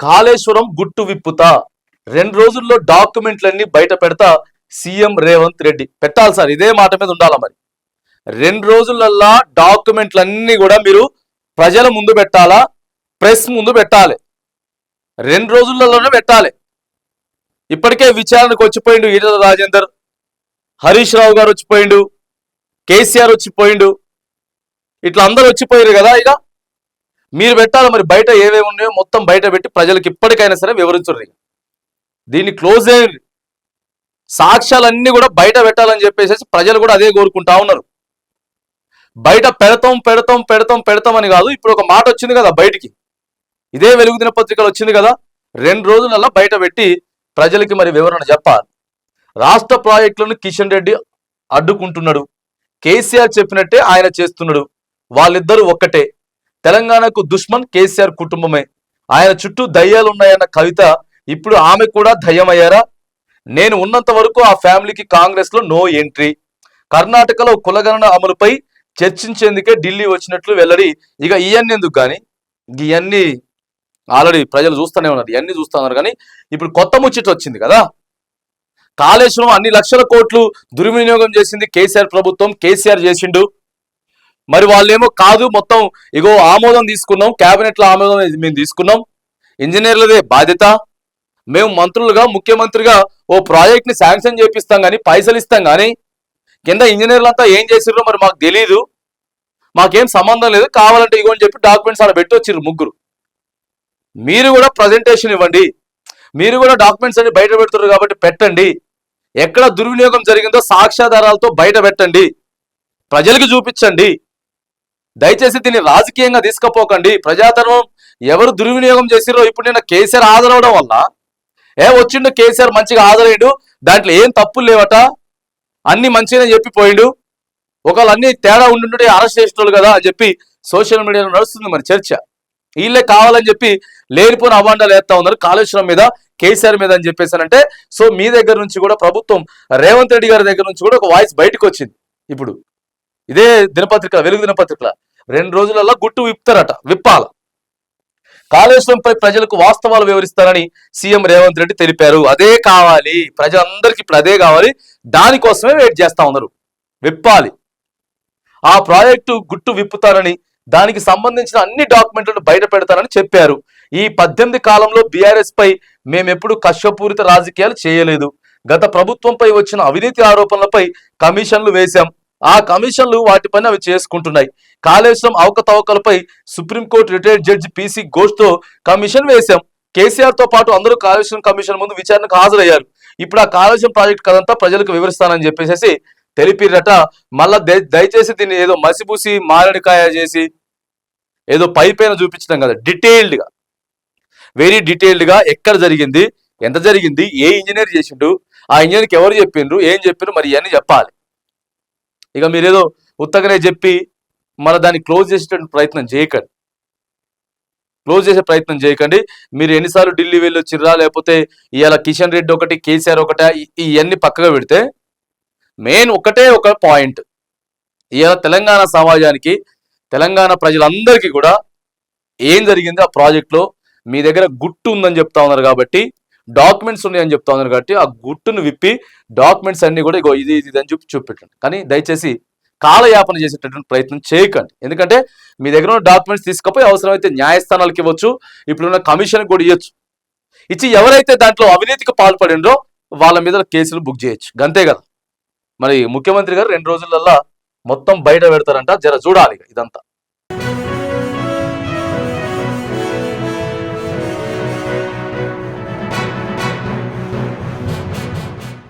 కాళేశ్వరం గుట్టు విప్పుతా. రెండు రోజుల్లో డాక్యుమెంట్లన్నీ బయట పెడతా సీఎం రేవంత్ రెడ్డి. పెట్టాలి సార్ ఇదే మాట మీద ఉండాలా మరి? రెండు రోజులల్లా డాక్యుమెంట్లన్నీ కూడా మీరు ప్రజల ముందు పెట్టాలా? ప్రెస్ ముందు పెట్టాలి. రెండు రోజులలోనే పెట్టాలి. ఇప్పటికే విచారణకు వచ్చిపోయిండు ఈటల రాజేందర్. హరీష్ రావు గారు వచ్చిపోయిండు. కేసీఆర్ వచ్చిపోయిండు. ఇట్లా అందరు వచ్చిపోయారు కదా ఇక. మీరు పెట్టాలి మరి బయట ఏవేవి ఉన్నాయో మొత్తం బయట పెట్టి ప్రజలకు ఇప్పటికైనా సరే వివరించరు దీన్ని క్లోజ్ చేయండి సాక్ష్యాలన్నీ కూడా బయట పెట్టాలని చెప్పేసి ప్రజలు కూడా అదే కోరుకుంటా ఉన్నారు. బయట పెడతాం పెడతాం పెడతాం పెడతాం అని కాదు ఇప్పుడు ఒక మాట వచ్చింది కదా బయటికి. ఇదే వెలుగు దినపత్రికలు వచ్చింది కదా రెండు రోజులల్లా బయట పెట్టి ప్రజలకి మరి వివరణ చెప్పాలి. రాష్ట్ర ప్రాజెక్టులను కిషన్ రెడ్డి అడ్డుకుంటున్నాడు. కేసీఆర్ చెప్పినట్టే ఆయన చేస్తున్నాడు. వాళ్ళిద్దరూ ఒక్కటే. తెలంగాణకు దుష్మన్ కేసీఆర్ కుటుంబమే. ఆయన చుట్టూ దయ్యాలు ఉన్నాయన్న కవిత ఇప్పుడు ఆమె కూడా దయ్యమయ్యారా? నేను ఉన్నంత వరకు ఆ ఫ్యామిలీకి కాంగ్రెస్లో నో ఎంట్రీ. కర్ణాటకలో కులగణన అమలుపై చర్చించేందుకే ఢిల్లీ వచ్చినట్లు వెల్లడి. ఇక ఇవన్నీ ఎందుకు కానీ ఇవన్నీ ఆల్రెడీ ప్రజలు చూస్తూనే ఉన్నారు. ఇవన్నీ చూస్తున్నారు కానీ ఇప్పుడు కొత్త ముచ్చట వచ్చింది కదా. కాళేశ్వరం అన్ని లక్షల కోట్లు దుర్వినియోగం చేసింది కేసీఆర్ ప్రభుత్వం. కేసీఆర్ చేసిండు. మరి వాళ్ళేమో కాదు మొత్తం ఇగో ఆమోదం తీసుకున్నాం క్యాబినెట్లో లో ఆమోదం మేము తీసుకున్నాం. ఇంజనీర్లదే బాధ్యత. మేము మంత్రులుగా ముఖ్యమంత్రిగా ఓ ప్రాజెక్ట్ని శాంక్షన్ చేపిస్తాం కానీ పైసలు ఇస్తాం కానీ కింద ఇంజనీర్లంతా ఏం చేసిర్రో మరి మాకు తెలియదు మాకేం సంబంధం లేదు. కావాలంటే ఇగో అని చెప్పి డాక్యుమెంట్స్ అలా పెట్టి వచ్చిర్రు ముగ్గురు. మీరు కూడా ప్రజెంటేషన్ ఇవ్వండి. మీరు కూడా డాక్యుమెంట్స్ అన్ని బయట పెడుతున్నారు కాబట్టి పెట్టండి. ఎక్కడ దుర్వినియోగం జరిగిందో సాక్ష్యాధారాలతో బయట పెట్టండి. ప్రజలకు చూపించండి. దయచేసి దీన్ని రాజకీయంగా తీసుకుపోకండి. ప్రజాధనం ఎవరు దుర్వినియోగం చేసిరో ఇప్పుడు నేను కేసీఆర్ హాజరవడం వల్ల. ఏ వచ్చిండు కేసీఆర్ మంచిగా హాజరయ్యాడు. దాంట్లో ఏం తప్పులు లేవట. అన్ని మంచిగానే చెప్పిపోయిండు. ఒకవేళ అన్ని తేడా ఉండుంటే అరెస్ట్ చేసిన కదా అని చెప్పి సోషల్ మీడియాలో నడుస్తుంది మరి చర్చ. వీళ్ళే కావాలని చెప్పి లేనిపోయిన అవాండాలు వేస్తా ఉన్నారు కాళేశ్వరం మీద కేసీఆర్ మీద అని చెప్పేసానంటే సో మీ దగ్గర నుంచి కూడా ప్రభుత్వం రేవంత్ రెడ్డి గారి దగ్గర నుంచి కూడా ఒక వాయిస్ బయటకు వచ్చింది. ఇప్పుడు ఇదే దినపత్రిక వెలుగు దినపత్రికల. రెండు రోజులలో గుట్టు విప్పుతారట విప్పాల. కాళేశ్వరంపై ప్రజలకు వాస్తవాలు వివరిస్తారని సీఎం రేవంత్ రెడ్డి తెలిపారు. అదే కావాలి. ప్రజలందరికీ ఇప్పుడు అదే కావాలి. దానికోసమే వెయిట్ చేస్తా ఉన్నారు. విప్పాలి. ఆ ప్రాజెక్టు గుట్టు విప్పుతారని దానికి సంబంధించిన అన్ని డాక్యుమెంట్లను బయట పెడతారని చెప్పారు. ఈ పద్దెనిమిది కాలంలో బీఆర్ఎస్ పై మేమెప్పుడు కష్టపూరిత రాజకీయాలు చేయలేదు. గత ప్రభుత్వంపై వచ్చిన అవినీతి ఆరోపణలపై కమిషన్లు వేశాం. ఆ కమిషన్లు వాటిపైన అవి చేసుకుంటున్నాయి. Kaleshwaram అవకతవకలపై supreme court retired judge PC ఘోష్తో commission వేశాం. కేసీఆర్తో పాటు అందరూ కాళేశ్వరం కమిషన్ ముందు విచారణకు హాజరయ్యారు. ఇప్పుడు ఆ కాళేశ్వరం ప్రాజెక్ట్ కదంతా ప్రజలకు వివరిస్తానని చెప్పేసి తెలిపిరట మళ్ళా దయచేసి దీన్ని ఏదో మసిపూసి మారడికాయ చేసి ఏదో పై పైన చూపించడం కదా. డీటెయిల్డ్గా. వెరీ డీటెయిల్డ్గా ఎక్కడ జరిగింది ఎంత జరిగింది ఏ ఇంజనీర్ చేసిండు ఆ ఇంజనీర్కి ఎవరు చెప్పిండ్రు ఏం చెప్పిండ్రు మరి ఇవన్నీ చెప్పాలి. ఇక మీరేదో ఉత్తగానే చెప్పి మళ్ళీ దాన్ని క్లోజ్ చేసేటువంటి ప్రయత్నం చేయకండి. క్లోజ్ చేసే ప్రయత్నం చేయకండి. మీరు ఎన్నిసార్లు ఢిల్లీ వెళ్ళొచ్చిర్రా? లేకపోతే ఇవాళ కిషన్ రెడ్డి ఒకటి కేసీఆర్ ఒకటి? ఇవన్నీ పక్కగా పెడితే మెయిన్ ఒకటే ఒక పాయింట్. ఇవాళ తెలంగాణ సమాజానికి తెలంగాణ ప్రజలందరికీ కూడా ఏం జరిగింది ఆ ప్రాజెక్ట్లో? మీ దగ్గర గుట్టు ఉందని చెప్తా ఉన్నారు కాబట్టి డాక్యుమెంట్స్ ఉన్నాయని చెప్తా ఉన్నారు కాబట్టి ఆ గుట్టును విప్పి డాక్యుమెంట్స్ అన్ని కూడా ఇగో ఇది ఇది అని చెప్పి చూపెట్టండి. కానీ దయచేసి కాలయాపన చేసేటటువంటి ప్రయత్నం చేయకండి. ఎందుకంటే మీ దగ్గర ఉన్న డాక్యుమెంట్స్ తీసుకుపోయి అవసరమైతే న్యాయస్థానాలకు ఇవ్వచ్చు ఇప్పుడున్న కమిషన్ కూడా ఇవ్వచ్చు ఇచ్చి ఎవరైతే దాంట్లో అవినీతికి పాల్పడిండ్రో వాళ్ళ మీద కేసులు బుక్ చేయొచ్చు. గంతే కదా? మరి ముఖ్యమంత్రి గారు రెండు రోజులల్లా మొత్తం బయట పెడతారంట జర చూడాలి ఇదంతా.